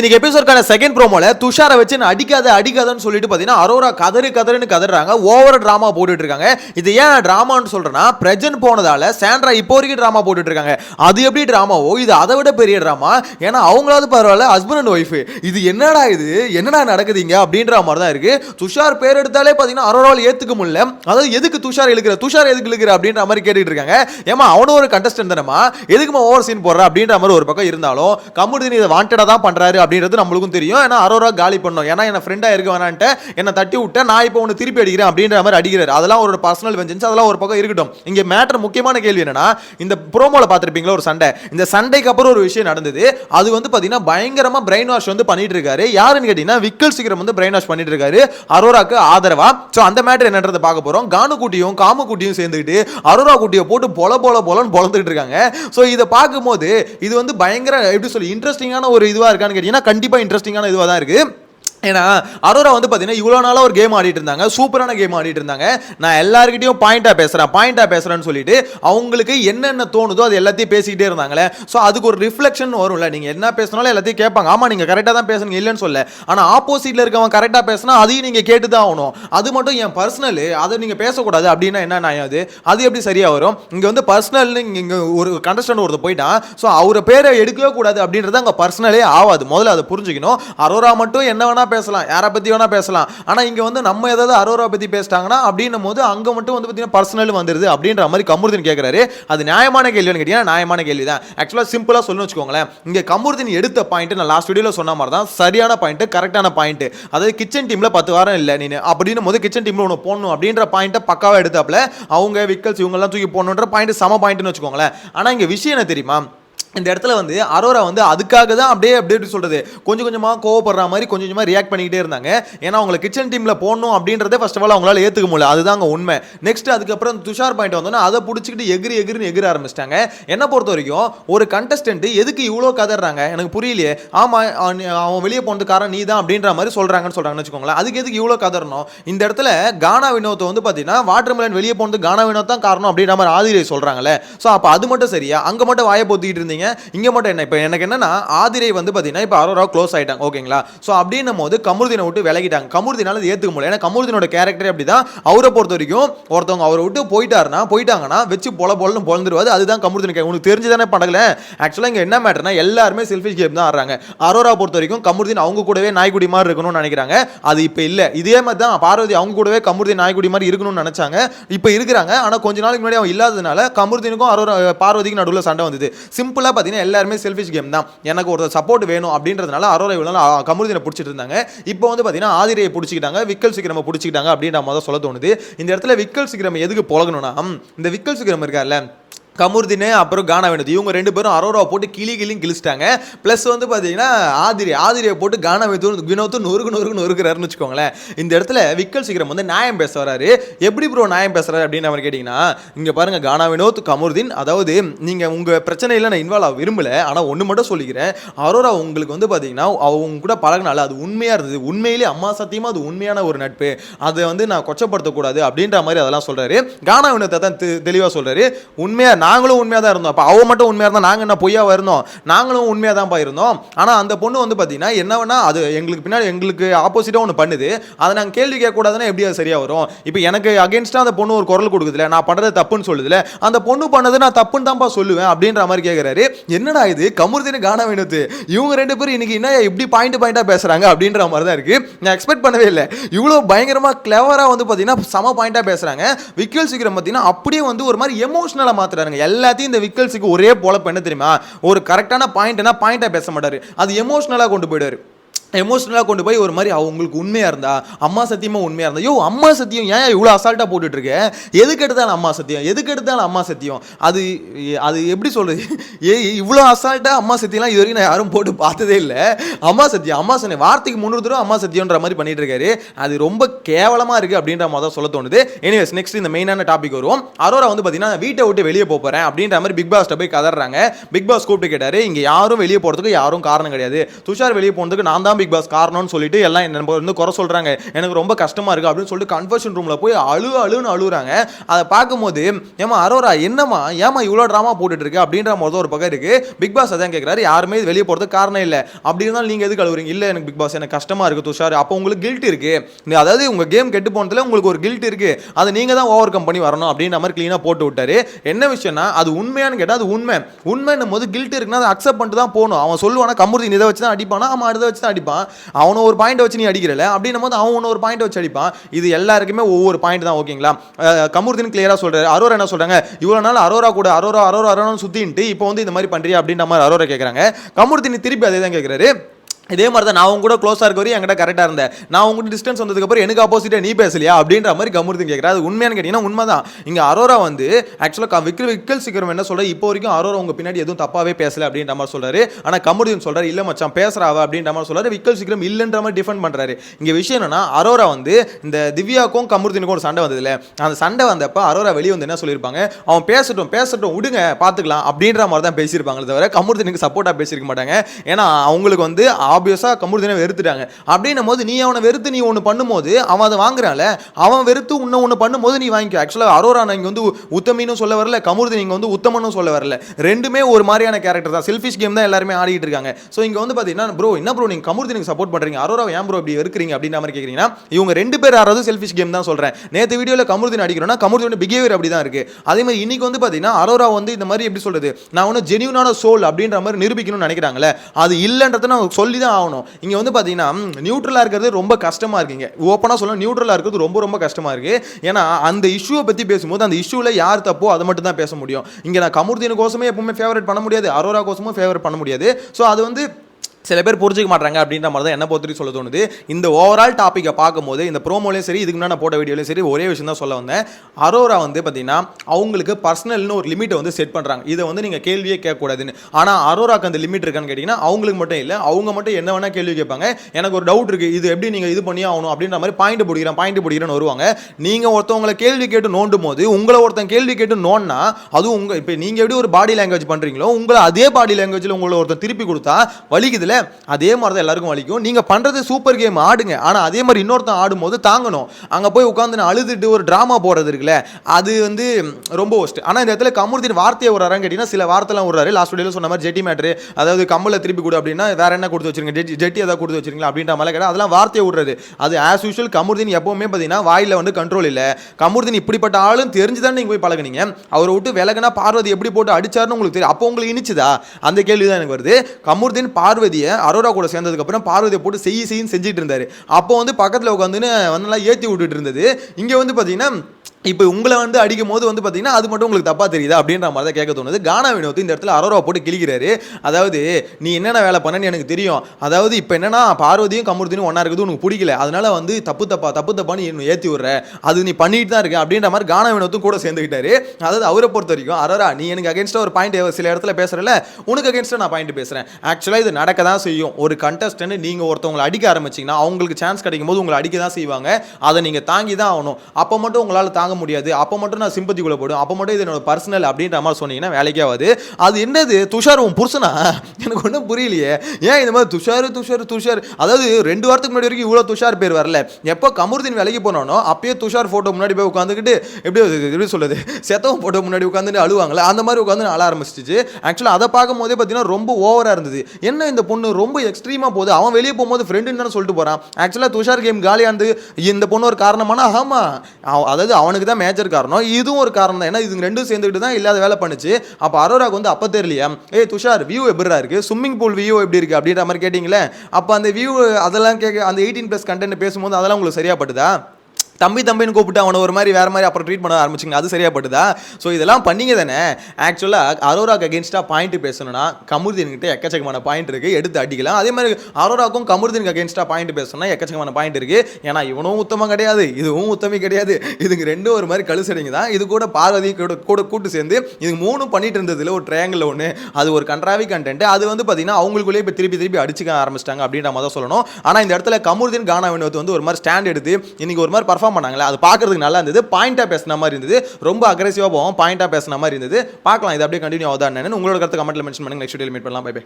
இன்னைக்கு எபிசோட்கான செகண்ட் ப்ரோமோல துஷாரை வச்சு நான் அடிக்காத அடிக்காதன்னு சொல்லிட்டு பார்த்தீங்கன்னா அரோரா கதறு கதறுன்னு கதறாங்க. ஓவர் ட்ராமா போட்டுட்டு இருக்காங்க. இது ஏன் ட்ராமான்னு சொல்றேன்னா பிரஜன் போனதால சாண்ட்ரா இப்போ வரைக்கும் ட்ராமா போட்டுட்டு இருக்காங்க. அது எப்படி ட்ராமாவோ இது அதை விட பெரிய ட்ராமா ஏன்னா அவங்களாவது பரவாயில்ல ஹஸ்பண்ட் அண்ட் ஒய்ஃப் இது என்னடா இது? என்னடா நடக்குதுங்க அப்படின்ற மாதிரி தான் இருக்கு. துஷார் பேர் எடுத்தாலே பார்த்தீங்கன்னா அரோரால் ஏத்துக்க முடியல. அதாவது எதுக்கு துஷார் இழுக்கிற? துஷார் எதுக்கு இழுக்கிற? அப்படின்ற மாதிரி கேட்டுட்டு இருக்காங்க. ஏமா அவனும் ஒரு கண்டஸ்டன்ட் தானேமா எதுக்குமா ஓவர் சீன் போடுற? அப்படின்ற மாதிரி ஒரு பக்கம் இருந்தாலும் கமுடின் இதை வாண்டடா தான் பண்றாரு அப்படின்றது நம்மளுக்கும் தெரியும். ஏன்னா அரோரா காலி பண்ணோம். ஏன்னா என் ஃப்ரெண்டாக இருக்க வேணான்ட்டு என்னை தட்டி விட்டேன் நான் இப்போ ஒன்று திருப்பி அடிக்கிறேன் அப்படின்ற மாதிரி அடிக்கிறார். அதெல்லாம் ஒரு பர்சனல் வெஞ்சன்ஸ் அதெல்லாம் ஒரு பக்கம் இருக்கட்டும். இங்கே மேட்டர் முக்கியமான கேள்வி என்னன்னா இந்த ப்ரோமோல பார்த்துருப்பீங்களா ஒரு சண்டை. இந்த சண்டைக்கு அப்புறம் ஒரு விஷயம் நடந்தது. அது வந்து பார்த்தீங்கன்னா பயங்கரமாக பிரெயின் வாஷ் வந்து பண்ணிட்டு இருக்காரு. யாருன்னு கேட்டிங்கன்னா விக்கல் சீக்கிரம் வந்து பிரெயின் வாஷ் பண்ணிட்டு இருக்காரு. அரோராக்கு ஆதரவா. ஸோ அந்த மேட்டர் என்னன்றதை பார்க்க போகிறோம் கானு குட்டியும் காமு குட்டியும் சேர்ந்துக்கிட்டு அரோரா குட்டியை போட்டு பொல பொல பொலன்னு பொலந்துட்டு இருக்காங்க. ஸோ இதை பார்க்கும்போது இது வந்து பயங்கர எப்படி சொல்லி இன்ட்ரெஸ்டிங்கான ஒரு இதுவாக இருக்கான்னு கேட்டிங்கன்னா கண்டிப்பாக இன்ட்ரெஸ்டிங்கான இதுவாக தான் இருக்கு. ஏன்னா அரோரா வந்து பார்த்தீங்கன்னா இவ்வளோ நாளாக ஒரு கேம் ஆடிட்டு இருந்தாங்க. சூப்பரான கேம் ஆடிட்டு இருந்தாங்க. நான் எல்லாருக்கிட்டையும் பாயிண்டாக பேசுகிறேன் பாயிண்டாக பேசுகிறேன்னு சொல்லிட்டு அவங்களுக்கு என்னென்ன தோணுதோ அது எல்லாத்தையும் பேசிக்கிட்டே இருந்தாங்களே. ஸோ அதுக்கு ஒரு ரிஃப்ளெக்ஷன் வரும்ல. நீங்கள் என்ன பேசினாலும் எல்லாத்தையும் கேட்பாங்க. ஆமாம் நீங்கள் கரெக்டாக தான் பேசுங்க இல்லைன்னு சொல்ல ஆனால் ஆப்போசிட்டில் இருக்கவன் கரெக்டாக பேசினா அதையும் நீங்கள் கேட்டு தான் ஆகணும். அது மட்டும் என் பர்சனல் அதை நீங்கள் பேசக்கூடாது. அப்படின்னா என்ன நியாயம் அது? அது எப்படி சரியாக வரும்? இங்கே வந்து பர்சனல்னு இங்கே ஒரு கண்டஸ்டன்ட் ஒருத்தர் போயிட்டான் ஸோ அவரை பேரை எடுக்கவே கூடாது அப்படின்றது அங்கே பர்சனலே ஆகாது. முதல்ல அதை புரிஞ்சுக்கணும். அரோரா மட்டும் என்ன பேசலாம் யாரை பற்றி வேணால் பேசலாம். ஆனால் இங்கே வந்து நம்ம ஏதாவது அரோரா பற்றி பேசிட்டாங்கன்னா அப்படின்னும் போது அங்கே மட்டும் வந்து பார்த்தீங்கன்னா பர்சனல் வந்துருது அப்படின்ற மாதிரி கமுருதன் கேட்குறாரு அது நியாயமான கேள்வின்னு கேட்டீங்கன்னா நியாயமான கேள்வி தான் ஆக்சுவலாக சிம்பிளாக சொல்லணும்னு வச்சுக்கோங்களேன். இங்கே கமுருதன் எடுத்த பாயிண்ட் நான் லாஸ்ட் வீடியோவில் சொன்ன மாதிரி தான் சரியான பாயிண்ட் கரெக்டான பாயிண்ட் அதாவது கிச்சன் டீமில் பத்து வாரம் இல்லை நீ அப்படின்னும் போது கிச்சன் டீமில் ஒன்று போடணும் அப்படின்ற பாயிண்ட்டை பக்காவாக எடுத்தாப்புல அவங்க விக்கல்ஸ் இவங்கெல்லாம் தூக்கி போடணுன்ற பாயிண்ட் சம பாயிண்ட்னு வச்சுக்கோங்களேன். ஆனால் இங்கே விஷயம் என்ன தெரியுமா? இந்த இடத்துல வந்து அரோரா வந்து அதுக்காக தான் அப்படியே அப்படியே எப்படி சொல்றது கொஞ்சம் கொஞ்சமாக கோவப்படுற மாதிரி கொஞ்சம் கொஞ்சமாக ரியாக்ட் பண்ணிக்கிட்டே இருந்தாங்க. ஏன்னா அவங்களை கிச்சன் டீமில் போடணும் அப்படின்றதே ஃபர்ஸ்ட் ஆஃப் ஆல் அவங்களால ஏற்றுக்க முடியல. அதுதாங்க உண்மை. நெக்ஸ்ட் அதுக்கப்புறம் துஷார் பாயிண்ட் வந்தோன்னா அதை பிடிச்சிக்கிட்டு எகிரி எகிரின்னு எகிர ஆரம்பிச்சிட்டாங்க. என்ன பொறுத்த வரைக்கும் ஒரு கண்டஸ்டன்ட் எதுக்கு இவ்வளோ கதறாங்க? எனக்கு புரியலையே. ஆமாம் அவன் வெளியே போனது காரணம் நீ தான் அப்படின்ற மாதிரி சொல்கிறாங்கன்னு சொல்கிறாங்கன்னு வச்சுக்கோங்களேன். அதுக்கு எதுக்கு இவ்வளோ கதறணும்? இந்த இடத்துல கானா வினோத்தை வந்து பார்த்தீங்கன்னா வாட்டர் மிலன் வெளியே போனது கானா வினோத் தான் காரணம் அப்படின்ற மாதிரி ஆதிரியை சொல்கிறாங்களே ஸோ அப்போ அது மட்டும் சரியா? அங்கே மட்டும் வாயை பொத்திக்கிட்டு இருந்தீங்க? இங்கே மட்டும் என்ன இப்போ எனக்கு என்னன்னா ஆதிரை வந்து பார்த்தீங்கன்னா இப்போ அரோரா க்ளோஸ் ஆகிட்டாங்க ஓகேங்களா? ஸோ அப்படின்னும் போது கமுருதினை விட்டு விலகிட்டாங்க. கமுருதினால ஏற்றுக்க முடியல. ஏன்னா கமுருதினோட கேரக்டரே அப்படி தான் அவரை பொறுத்த வரைக்கும் ஒருத்தவங்க அவரை விட்டு போயிட்டாருன்னா போயிட்டாங்கன்னா வச்சு பொல பொலன்னு பொழந்துருவாது அதுதான் கமுருதின் உனக்கு தெரிஞ்சு தானே படல ஆக்சுவலாக இங்கே என்ன மேட்டர்னா எல்லாருமே செல்ஃபிஷ் கேம் தான் ஆடுறாங்க. அரோரா பொறுத்த வரைக்கும் கமுருதின் அவங்க கூடவே நாய்க்குடி மாதிரி இருக்கணும்னு நினைக்கிறாங்க. அது இப்போ இல்லை. இதே மாதிரி தான் பார்வதி அவங்க கூடவே கமுருதி நாய்க்குடி மாதிரி இருக்கணும்னு நினச்சாங்க. இப்போ இருக்கிறாங்க. ஆனால் கொஞ்ச நாளைக்கு முன்னாடி அவன் இல்லாததுனால கமுருதினுக்கும் அரோரா பார்வதிக்கு நடுவில் சண்டை வந்தது. சிம்பிளாக பார்த்தீங்கன்னா எல்லாருமே செல்ஃபிஷ் கேம் தான். எனக்கு ஒரு சப்போர்ட் வேணும் அப்படின்றதுனால அரோரா இவ்வளோ நாள் கமுருதினை பிடிச்சிட்டு இருந்தாங்க. இப்போ வந்து பார்த்தீங்கன்னா ஆதிரையை பிடிச்சிக்கிட்டாங்க விக்கல் சீக்கிரமா பிடிச்சிக்கிட்டாங்க அப்படின்ற மாதிரி சொல்ல தோணுது. இந்த இடத்துல விக்கல் சிக்கிரம் எதுக்கு புழகணும்னா இந்த விக்கல் சீக்கிரம் இருக்கார்ல கமுர்தினே அப்புறம் கானா வேணுது இவங்க ரெண்டு பேரும் அரோரா போட்டு கிளி கிளியும் கிழிச்சிட்டாங்க. ப்ளஸ் வந்து பார்த்தீங்கன்னா ஆதிரி ஆதிரியை போட்டு கானா வினோத் வினோத்தும் நொறுக்கு நொறுக்கு நொறுக்குறாருன்னு வச்சுக்கோங்களேன். இந்த இடத்துல விக்கல் சீக்கிரம் வந்து நியாயம் பேச வராரு. எப்படி ப்ரோ நியாயம் பேசுறாரு அப்படின்னு அவர் கேட்டிங்கன்னா இங்கே பாருங்க கானா வினோத் கமுர்தீன் அதாவது நீங்கள் உங்கள் பிரச்சனையில் நான் இன்வால்வ் ஆக விரும்பல ஆனால் ஒன்று மட்டும் சொல்லிக்கிறேன். அரோரா உங்களுக்கு வந்து பார்த்தீங்கன்னா அவங்க கூட பழகினால அது உண்மையாக இருந்தது. உண்மையிலே அம்மா சத்தியமாக அது உண்மையான ஒரு நட்பு. அதை வந்து நான் கொச்சப்படுத்தக்கூடாது அப்படின்ற மாதிரி அதெல்லாம் சொல்கிறாரு கானா வினோத்தை தான் தெளிவாக சொல்கிறாரு உண்மையாக நாங்களும் உண்மையாக தான் இருந்தோம். அப்போ அவ மட்டும் உண்மையாக இருந்தால் நாங்கள் என்ன பொய்யாக இருந்தோம்? நாங்களும் உண்மையாக தான் இருந்தோம். ஆனால் அந்த பொண்ணு வந்து பார்த்தீங்கன்னா என்ன அது எங்களுக்கு பின்னாடி எங்களுக்கு ஆப்போசிட்டாக ஒன்று பண்ணுது. அதை நாங்கள் கேள்வி கேட்கக்கூடாதுன்னா எப்படி அது சரியாக வரும்? இப்போ எனக்கு அகேன்ஸ்டாக அந்த பொண்ணு ஒரு குரல் கொடுக்குதுல நான் பண்ணுறது தப்புன்னு சொல்லுதுல அந்த பொண்ணு பண்ணது நான் தப்புன்னு தான்ப்பா சொல்லுவேன் அப்படின்ற மாதிரி கேட்குறாரு என்னடா இது? கமுருதினு காண வேணுத்து. இவங்க ரெண்டு பேரும் இன்னைக்கு என்ன இப்படி பாயிண்ட் பாயிண்டாக பேசுகிறாங்க அப்படின்ற மாதிரி தான் இருக்குது நான் எக்ஸ்பெக்ட் பண்ணவே இல்லை. இவ்வளோ பயங்கரமாக கிளவராக வந்து பார்த்தீங்கன்னா சம பாயிண்டாக பேசுகிறாங்க விக்கல் சீக்கிரம் பார்த்தீங்கன்னா அப்படியே வந்து ஒரு மாதிரி எமோஷனலாக மாற்றுறாருங்க எல்லாத்தையும் இந்த விக்கல்ஸுக்கு ஒரே போலப்போ என்ன தெரியுமா? ஒரு கரெக்டான பாயிண்ட்னா பாயிண்டாக பேச மாட்டார். அது எமோஷனலாக கொண்டு போயிடுவார். எமோஷ்னலாக கொண்டு போய் ஒரு மாதிரி அவங்களுக்கு உண்மையாக இருந்தா அம்மா சத்தியமாக உண்மையாக இருந்தா யோ அம்மா சத்தியம் ஏன் இவ்வளோ அசால்ட்டாக போட்டுட்டுருக்க எதுக்கு எடுத்தாலும் அம்மா சத்தியம் எதுக்கு எடுத்தாலும் அம்மா சத்தியம். அது அது எப்படி சொல்கிறது ஏ இவ்வளோ அசால்ட்டாக அம்மா சத்தியம்லாம் இது வரைக்கும் நான் யாரும் போட்டு பார்த்ததே இல்லை. அம்மா சத்தியம் அம்மா சத்தியம் வார்த்தைக்கு முன்னூறு தடவை அம்மா சத்தியம்ன்ற மாதிரி பண்ணிட்டு இருக்காரு. அது ரொம்ப கேவலமாக இருக்குது அப்படின்ற மாதிரி தான் சொல்ல தோணுது. எனிவேஸ் நெக்ஸ்ட் இந்த மெயினான டாபிக் வரும் அரோரா வந்து பார்த்தீங்கன்னா வீட்டை விட்டு வெளியே போக போகிறேன் அப்படின்ற மாதிரி பிக் பாஸ்ட்டை போய் கதறாங்க. பிக் பாஸ் கூப்பிட்டு கேட்டார் இங்கே யாரும் வெளியே போகிறதுக்கு யாரும் காரணம் கிடையாது. துஷார் வெளியே போனதுக்கு நான் தான் பிக் பாஸ் காரணம்னு சொல்லிட்டு எல்லாம் என்ன வந்து குறை சொல்கிறாங்க எனக்கு ரொம்ப கஷ்டமாக இருக்குது அப்படின்னு சொல்லிட்டு கன்ஃபர்ஷன் ரூமில் போய் அழு அழுன்னு அழுகுறாங்க அதை பார்க்கும்போது ஏமா அரோரா என்னம்மா ஏமா இவ்வளோ ட்ராமா போட்டுட்டு இருக்கு? அப்படின்ற மொதல் ஒரு பக்கம் இருக்குது பிக் பாஸ் அதான் கேட்குறாரு யாருமே இது வெளியே போகிறதுக்கு காரணம் இல்லை. அப்படி இருந்தாலும் நீங்கள் எதுக்கு அழுகுறீங்க இல்லை எனக்கு பிக் பாஸ் எனக்கு கஷ்டமாக இருக்குது துஷார். அப்போ உங்களுக்கு கில்ட் இருக்குது அதாவது உங்கள் கேம் கெட்டு போனதில் உங்களுக்கு ஒரு கில்ட் இருக்குது அதை நீங்கள் தான் ஓவர் கம் பண்ணி வரணும் அப்படின்ற மாதிரி க்ளீனாக போட்டு விட்டாரு. என்ன விஷயம்னா அது உண்மையானு கேட்டால் அது உண்மை. உண்மைன்னும் போது கில்ட் இருக்குன்னா அதை அக்செப்ட் பண்ணிட்டு தான் போகணும். அவன் சொல்லுவானா கமுருதி இதை வச்சு தான் அடிப்பானா? அவன் அதை வச்சு தான் அடிப்பான். அவனை ஒரு பாயிண்ட் வச்சு நீ அடிக்கிறல அப்படின்னும் போது அவன் ஒன்று ஒரு பாயிண்ட் வச்சு அடிப்பான். இது எல்லாருக்குமே ஒவ்வொரு பாயிண்ட் தான் ஓகேங்களா கமுர்தின் கிளியராக சொல்றாரு. அரோரா என்ன சொல்றாங்க? இவ்வளோ நாள் அரோரா கூட அரோரா அரோரா அரோரான்னு சுற்றின்ட்டு இப்போ வந்து இந்த மாதிரி பண்றியா அப்படின்ற மாதிரி அரோரா கேட்குறாங்க கமுர்தின் திருப்பி அதே தான் கேட்குறாரு இதே மாதிரி தான் நான் கூட க்ளோஸாக இருக்க வரையும் என்கிட்ட கரெக்டாக இருந்தேன் நான் உங்ககிட்ட டிஸ்டன்ஸ் வந்ததுக்கப்புறம் எனக்கு ஆப்போசிட்டாக நீ பேசலையா? அப்படின்ற மாதிரி கமுருதி கேட்குறேன் அது உண்மையானு கேட்டிங்கன்னா உண்மை தான் இங்கே அரோரா வந்து ஆக்சுவலாக விக்கல் விக்கல் சீக்கிரம் என்ன சொல்ற? இப்போ வரைக்கும் அரோரா உங்கள் பின்னாடி எதுவும் தப்பாகவே பேசலை அப்படின்ற மாதிரி சொல்கிறாரு ஆனால் கமுருதின் சொல்கிறார் இல்லை மச்சான் பேசுகிறாவ அப்படின்ற மாதிரி சொல்கிறார் விக்கல் சீக்கிரம் இல்லைன்ற மாதிரி டிஃபெண்ட் பண்ணுறாரு இங்கே விஷயம் என்னன்னா அரோரா வந்து இந்த திவ்யாக்கும் கமுருதினுக்கும் ஒரு சண்டை வந்ததில்ல அந்த சண்டை வந்தப்போ அரோரா வெளியே வந்து என்ன சொல்லியிருப்பாங்க? அவன் பேசட்டும் பேசட்டும் விடுங்க பார்த்துக்கலாம் அப்படின்ற மாதிரி தான் பேசியிருப்பாங்களே தவிர கமுருதினுக்கு சப்போர்ட்டாக பேசியிருக்க மாட்டாங்க. ஏன்னா அவங்களுக்கு வந்து ஆப்வியஸாக கமுருதினை வெறுத்துட்டாங்க. அப்படின்னும் போது நீ அவனை வெறுத்து நீ ஒன்று பண்ணும்போது அவன் அதை வாங்குறான்ல அவன் வெறுத்து உன்னை ஒன்று பண்ணும்போது நீ வாங்கிக்கோ. ஆக்சுவலாக அரோரா நான் இங்கே வந்து உத்தமின்னு சொல்ல வரல கமுருதி நீங்கள் வந்து உத்தமனும் சொல்ல வரல. ரெண்டுமே ஒரு மாதிரியான கேரக்டர் தான். செல்ஃபிஷ் கேம் தான் எல்லாருமே ஆடிட்டு இருக்காங்க. ஸோ இங்கே வந்து பார்த்தீங்கன்னா ப்ரோ என்ன ப்ரோ நீங்கள் கமுருதினுக்கு சப்போர்ட் பண்ணுறீங்க அரோரா ஏன் ப்ரோ இப்படி இருக்கிறீங்க அப்படின்ற மாதிரி கேட்குறீங்கன்னா இவங்க ரெண்டு பேர் ஆடுறது செல்ஃபிஷ் கேம் தான் சொல்கிறேன் நேற்று வீடியோவில் கமுருதின் அடிக்கிறோம்னா கமுருதியோட பிஹேவியர் அப்படி தான் இருக்குது அதே மாதிரி இன்னைக்கு வந்து பார்த்தீங்கன்னா அரோரா வந்து இந்த மாதிரி எப்படி சொல்கிறது நான் ஒன்று ஜெனியூனான சோல் அப்படின்ற மாதிரி நிரூபிக்கணும்னு நினைக்கிறாங்களே அது இல்லைன்றத நான் சொல்லி தான் ஆகணும். இங்கே வந்து பார்த்தீங்கன்னா நியூட்ரலாக இருக்கிறது ரொம்ப கஷ்டமாக இருக்குங்க ஓப்பனாக சொல்ல நியூட்ரலாக இருக்கிறது ரொம்ப ரொம்ப கஷ்டமாக இருக்குது ஏன்னா அந்த இஷ்யூவை பற்றி பேசும்போது அந்த இஷ்யூவில் யார் தப்போ அதை மட்டும் தான் பேச முடியும். இங்கே நான் கமுர்தீன் கோசமே எப்பவுமே ஃபேவரட் பண்ண முடியாது அரோரா கோசமும் ஃபேவரட் பண்ண முடியாது. ஸோ அது வந்து சில பேர் புரிஞ்சுக்க மாட்டாங்க அப்படின்ற மாதிரி தான் என்ன பொறுத்தவரைக்கும் சொல்ல தோணுது. இந்த ஓவரால் டாப்பிக்கை பார்க்கும்போது இந்த ப்ரோமோலையும் சரி இதுக்கு முன்னாடி நான் போட்ட வீடியோலையும் சரி ஒரே விஷயம் தான் சொல்ல வந்தேன். அரோரா வந்து பார்த்தீங்கன்னா அவங்களுக்கு பர்சனல்னு ஒரு லிமிட்டை வந்து செட் பண்ணுறாங்க இதை வந்து நீங்கள் கேள்வியே கேட்கக்கூடாதுன்னு. ஆனால் அரோராக்கு அந்த லிமிட் இருக்கான்னு கேட்டிங்கன்னா அவங்களுக்கு மட்டும் இல்லை அவங்க மட்டும் என்ன வேணால் கேள்வி கேட்பாங்க. எனக்கு ஒரு டவுட் இருக்குது இது எப்படி நீங்கள் இது பண்ணி ஆகணும் அப்படின்ற மாதிரி பாயிண்ட் பிடிக்கிறேன் பாயிண்ட் பிடிக்கிறேன்னு வருவாங்க. நீங்கள் ஒருத்தவங்களை கேள்வி கேட்டு நோண்டும் போது உங்களை ஒருத்தன் கேள்வி கேட்டு நோண்டினா அதுவும் உங்கள் இப்போ நீங்கள் எப்படி ஒரு பாடி லாங்குவேஜ் பண்ணுறீங்களோ உங்களை அதே பாடி லாங்குவேஜில் உங்களை ஒருத்தன் திருப்பி கொடுத்தா இல்லை அதே மாதிரி தான் எல்லாருக்கும் வலிக்கும். நீங்கள் பண்ணுறது சூப்பர் கேம் ஆடுங்க. ஆனால் அதே மாதிரி இன்னொருத்தன் ஆடும்போது தாங்கணும். அங்கே போய் உட்காந்து நான் அழுதுட்டு ஒரு ட்ராமா போடுறது இருக்குல்ல அது வந்து ரொம்ப ஒஸ்ட் ஆனால் இந்த இடத்துல கமுருதின் வார்த்தையை விடுறாருன்னு கேட்டிங்கன்னா சில வார்த்தைலாம் விடுறாரு. லாஸ்ட் வீடியோவில் சொன்ன மாதிரி ஜெட்டி மேட்ரு அதாவது கம்மலை திருப்பி கொடு அப்படின்னா வேற என்ன கொடுத்து வச்சிருங்க? ஜெட்டி ஜெட்டி ஏதாவது கொடுத்து வச்சிருங்களா அப்படின்ற மாதிரி கேட்டால் அதெல்லாம் வார்த்தையை விடுறது. அது ஆஸ் யூஷுவல் கமுருதின் எப்பவுமே பார்த்தீங்கன்னா வாயில் வந்து கண்ட்ரோல் இல்லை. கமுருதின் இப்படிப்பட்ட ஆளும் தெரிஞ்சு தான் நீங்கள் போய் பழகுனீங்க? அவரை விட்டு விலகினா பார்வதி எப்படி போட்டு அடிச்சாருன்னு உங்களுக்கு தெரியும். அப்போ உங்களுக்கு இனிச்சுதா? அந்த கேள்வி தான் எனக்கு வருது. கமுருதின் பார்வதியை அரோரா கூட சேர்ந்ததுக்கு அப்புறம் பார்வதியை போட்டு செய்ய செய்யின்னு செஞ்சுட்டு இருந்தார். அப்போ வந்து பக்கத்தில் உட்காந்துன்னு வந்து ஏற்றி விட்டுட்டு இருந்தது. இங்கே வந்து பார்த்தீங்கன்னா இப்போ உங்களை வந்து அடிக்கும் போது வந்து பார்த்தீங்கன்னா அது மட்டும் உங்களுக்கு தப்பாக தெரியுதா? அப்படின்ற மாதிரி தான் கேட்க தோணுது. கானா வினோத் இந்த இடத்துல அரோரா போட்டு கிழிக்கிறாரு. அதாவது நீ என்னென்ன வேலை பண்ணனு எனக்கு தெரியும். அதாவது இப்போ என்னன்னா பார்வதியும் கமுருதியும் ஒன்றா இருக்குது உனக்கு பிடிக்கல. அதனால வந்து தப்பு தப்பா தப்பு தப்பான்னு என்ன ஏற்றி விடுற. அது நீ பண்ணிட்டு தான் இருக்க. அப்படின்ற மாதிரி கானா வினோத்தும் கூட சேர்ந்துக்கிட்டாரு அதாவது அவரை பொறுத்த வரைக்கும் அரோரா நீ எனக்கு அகேன்ஸ்டாக ஒரு பாயிண்ட் சில இடத்துல பேசுறல உனக்கு அகேன்ஸ்டாக நான் பாயிண்ட் பேசுகிறேன் ஆக்சுவலாக இது நடக்க தான் செய்யும். ஒரு கண்டஸ்டன்ட் நீங்கள் ஒருத்தவங்களை அடிக்க ஆரம்பிச்சிங்கன்னா அவங்களுக்கு சான்ஸ் கிடைக்கும் போது உங்களை அடிக்க தான் செய்வாங்க. அதை நீங்கள் தாங்கி தான் ஆகணும். அப்போ மட்டும் உங்களால் தாங்க முடியாது. அப்போ மட்டும் நான் சிம்பத்திக்குள்ளே போடும் அப்போ மட்டும் இது என்னோட பர்சனல் அப்படின்ற மாதிரி சொன்னீங்கன்னா வேலைக்கே ஆகாது. அது என்னது? துஷார் உன் புருஷனா? எனக்கு ஒன்றும் புரியலையே. ஏன் இந்த மாதிரி துஷார் துஷார் துஷார்? அதாவது ரெண்டு வாரத்துக்கு முன்னாடி வரைக்கும் இவ்வளோ துஷார் பேர் வரல. எப்போ கமுருதின் வேலைக்கு போனானோ அப்பயே துஷார் ஃபோட்டோ முன்னாடி போய் உட்காந்துக்கிட்டு எப்படி எப்படி சொல்லுது செத்தவன் ஃபோட்டோ முன்னாடி உட்காந்துட்டு அழுவாங்களே அந்த மாதிரி உட்காந்து அழ ஆரம்பிச்சிச்சு. ஆக்சுவலாக அதை பார்க்கும் போதே பார்த்தீங்கன்னா ரொம்ப ஓவராக இருந்தது. என்ன இந்த பொண்ணு ரொம்ப எக்ஸ்ட்ரீமாக போகுது? அவன் வெளியே போகும்போது ஃப்ரெண்டுன்னு தானே சொல்லிட்டு போகிறான் ஆக்சுவலாக துஷார் கேம் காலியாக இருந்து இந்த பொண்ணு ஒரு காரணமானா ஆமாம் அதாவது அவனுக்கு தான் மேஜர் காரணம். இதுவும் ஒரு காரணம் தான். ஏன்னா இது ரெண்டும் சேர்ந்துக்கிட்டு தான் இல்லாத வேலை பண்ணுச்சு. அப்போ அரோராக்கு வந்து அப்போ தெரியலையா? ஏய் துஷார் வியூ எப்படிரா இருக்கு? ஸ்விம்மிங் பூல் வியூ எப்படி இருக்கு? அப்படின்ற மாதிரி கேட்டிங்களே? அப்போ அந்த வியூ அதெல்லாம் கேட்க அந்த எயிட்டீன் ப்ளஸ் கண்டென்ட் பேசும்போது அதெல்லாம் உங்களுக்கு சரியா பட்டுதா தம்பி தம்பின்னு கூப்பிட்டு அவனை ஒரு மாதிரி வேறு மாதிரி அப்புறம் ட்ரீட் பண்ண ஆரம்பிச்சிங்க. அது சரியாக பட்டுதா ஸோ இதெல்லாம் பண்ணிங்க தானே? ஆக்சுவலாக அரோராக்கு அகேன்ஸ்டாக பாயிண்ட் பேசணும்னா கமுருதீன்கிட்ட எக்கச்சக்கமான பாயிண்ட் இருக்குது எடுத்து அடிக்கலாம். அதே மாதிரி அரோராக்கும் கமுருதீனுக்கு அகேன்ஸ்டாக பாயிண்ட் பேசணும்னா எக்கச்சக்கமான பாயிண்ட் இருக்குது ஏன்னா இவனும் உத்தமம் கிடையாது. இதுவும் உத்தமே கிடையாது. இதுங்க ரெண்டும் ஒரு மாதிரி கழுசடிங்க தான். இது கூட பார்வதி கூட கூட கூட்டு சேர்ந்து இது மூணும் பண்ணிட்டு இருந்ததில் ஒரு ட்ரையாங்கில் ஒன்று அது ஒரு கண்ட்ராவி கண்டென்ட் அது வந்து பார்த்தீங்கன்னா அவங்களுக்குள்ளே இப்போ திருப்பி திருப்பி அடிச்சுக்க ஆரம்பிச்சிட்டாங்க அப்படின்ற மாதிரி தான் சொல்லணும். ஆனால் இந்த இடத்துல கமுருதீன் கானா வினோத் வந்து ஒரு மாதிரி ஸ்டாண்ட் எடுத்து இன்னைக்கு ஒரு மாதிரி பர்ஃபார்ம் பண்ணாங்களே அது பார்க்கறதுக்கு நல்லா இருந்தது. பாயிண்ட்டாக பேசின மாதிரி இருந்தது. ரொம்ப அக்ரெசிவாக போவோம். பாயிண்ட்டாக பேசின மாதிரி இருந்தது. பார்க்கலாம் இது அப்படியே கண்டினியூ ஆகுதா என்னன்னு. உங்களோட கருத்து கமெண்ட்டில் மென்ஷன் பண்ணுங்க. நெக்ஸ்ட் வீடியோ மீட் பண்ணலாம். Bye bye